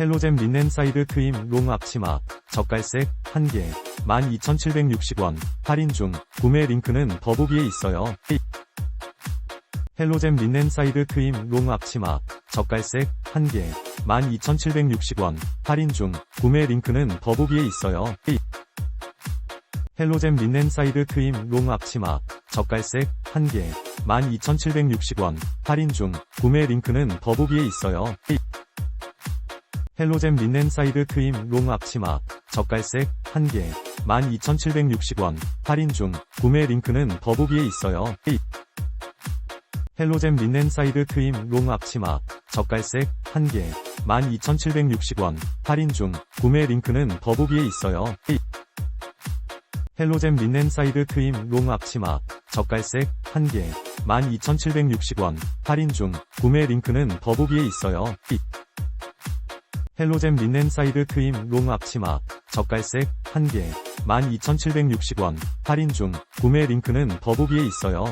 헬로잼 린넨 사이드 트임 롱 앞치마 젓갈색 1개 12,760원 할인 중 구매 링크는 더보기에 있어요. 헬로잼 린넨 사이드 트임 롱 앞치마 젓갈색 1개 12,760원 할인 중 구매 링크는 더보기에 있어요. 헬로잼 린넨 사이드 트임 롱 앞치마 젓갈색 1개 12,760원 할인 중 구매 링크는 더보기에 있어요. 헬로잼 린넨 사이드 트임 롱 앞치마 젓갈색 1개 12,760원 할인 중 구매 링크는 더보기에 있어요. 헬로잼 린넨 사이드 트임 롱 앞치마 젓갈색 1개 12,760원 할인 중 구매 링크는 더보기에 있어요. 헬로잼 린넨 사이드 트임 롱 앞치마 젓갈색 1개 12,760원 할인 중 구매 링크는 더보기에 있어요. 헬로잼 린넨 사이드 트임 롱 앞치마 젓갈색 1개 12,760원 할인 중 구매 링크는 더보기에 있어요.